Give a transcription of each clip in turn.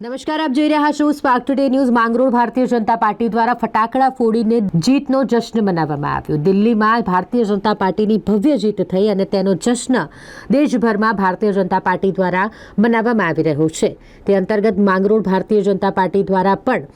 નમસ્કાર, આપ જોઈ રહ્યા છો spark today news Mangrol Bharatiya Janata party દ્વારા ફટાકડા ફોડીને જીતનો જશ્ન મનાવવામાં આવ્યો. દિલ્હીમાં ભારતીય જનતા પાર્ટીની ભવ્ય જીત થઈ અને તેનો જશ્ન દેશભરમાં ભારતીય જનતા પાર્ટી દ્વારા મનાવવામાં આવી રહ્યો છે. તે અંતર્ગત માંગરોળ ભારતીય જનતા પાર્ટી દ્વારા પણ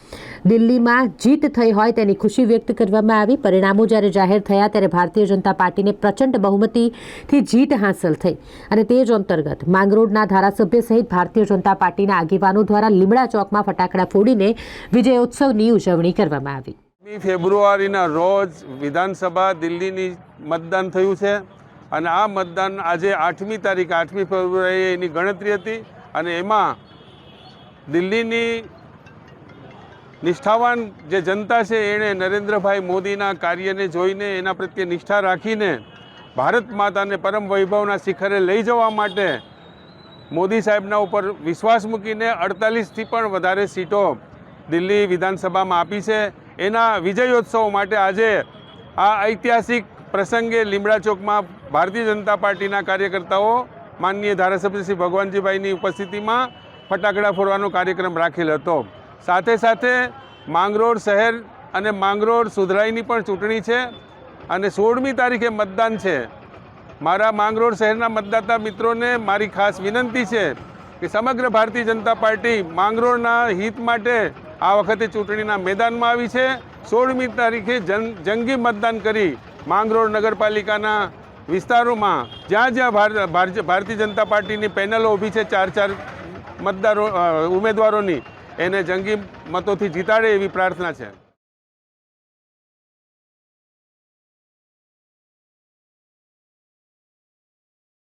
દિલ્હીમાં જીત થઈ હોય તેની ખુશી વ્યક્ત કરવામાં આવી. પરિણામો જ્યારે જાહેર થયા ત્યારે ભારતીય જનતા પાર્ટીને પ્રચંડ બહુમતીથી જીત હાંસલ થઈ. અને તે જ અંતર્ગત માંગરોળના ધારાસભ્ય સહિત ભારતીય જનતા પાર્ટીના આગેવાનો દ્વારા લીમડા ચોકમાં ફટાકડા ફોડીને વિજયોત્સવની ઉજવણી કરવામાં આવી. ફેબ્રુઆરીના રોજ વિધાનસભા દિલ્હીની મતદાન થયું છે અને આ મતદાન આજે આઠમી તારીખ, આઠમી ફેબ્રુઆરીએ એની ગણતરી હતી અને એમાં દિલ્હીની નિષ્ઠાવાન જે જનતા છે એણે નરેન્દ્રભાઈ મોદીના કાર્યને જોઈને એના પ્રત્યે નિષ્ઠા રાખીને ભારત માતાને પરમ વૈભવના શિખરે લઈ જવા માટે મોદી સાહેબના ઉપર વિશ્વાસ મૂકીને અડતાલીસથી પણ વધારે સીટો દિલ્હી વિધાનસભામાં આપી છે. એના વિજયોત્સવ માટે આજે આ ઐતિહાસિક પ્રસંગે લીમડા ચોકમાં ભારતીય જનતા પાર્ટીના કાર્યકર્તાઓ, માનનીય ધારાસભ્ય શ્રી ભગવાનજીભાઈની ઉપસ્થિતિમાં ફટાકડા ફોડવાનો કાર્યક્રમ રાખેલ હતો. સાથે સાથે માંગરોળ શહેર અને માંગરોળ સુધરાઈની પણ ચૂંટણી છે અને સોળમી તારીખે મતદાન છે. મારા માંગરોળ શહેરના મતદાતા મિત્રોને મારી ખાસ વિનંતી છે કે સમગ્ર ભારતીય જનતા પાર્ટી માંગરોળના હિત માટે આ વખતે ચૂંટણીના મેદાનમાં આવી છે. સોળમી તારીખે જન, જંગી મતદાન કરી માંગરોળ નગરપાલિકાના વિસ્તારોમાં જ્યાં જ્યાં ભાર- ભાર- ભારતીય જનતા પાર્ટીની પેનલો ઊભી છે ચાર ચાર મતદારો ઉમેદવારોની, એને જંગી મતોથી જીતાડે એવી પ્રાર્થના છે.